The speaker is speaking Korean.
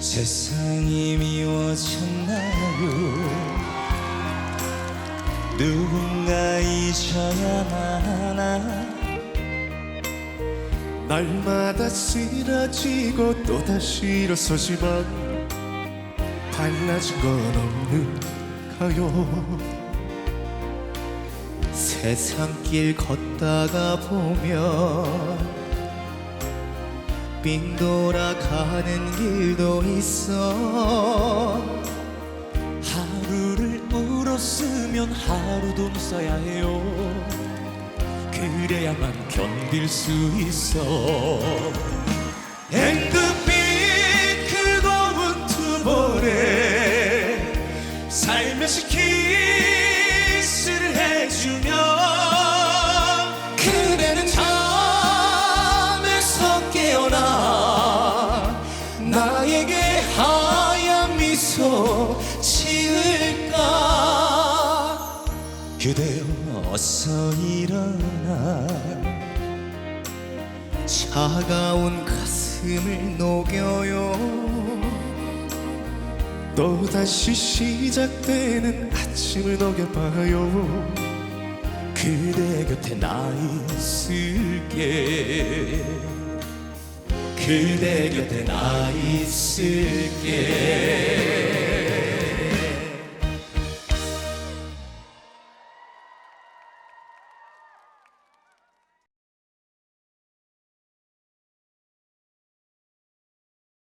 세상이 미워졌나요? 누군가 잊어야만 하나? 날마다 쓰러지고 또다시 일어서지만 달라진 건 없는가요. 세상 길 걷다가 보면 빙 돌아가는 길도 있어. 하루를 울었으면 하루도 웃어야 해요. 그래야만 견딜 수 있어. 앵긋빛 그거운 투볼에 살며시 키스를 해주면 미소 지을까? 그대여 어서 일어나. 차가운 가슴을 녹여요. 또다시 시작되는 아침을 녹여봐요. 그대 곁에 나 있을게. 그대 곁에 나 있을게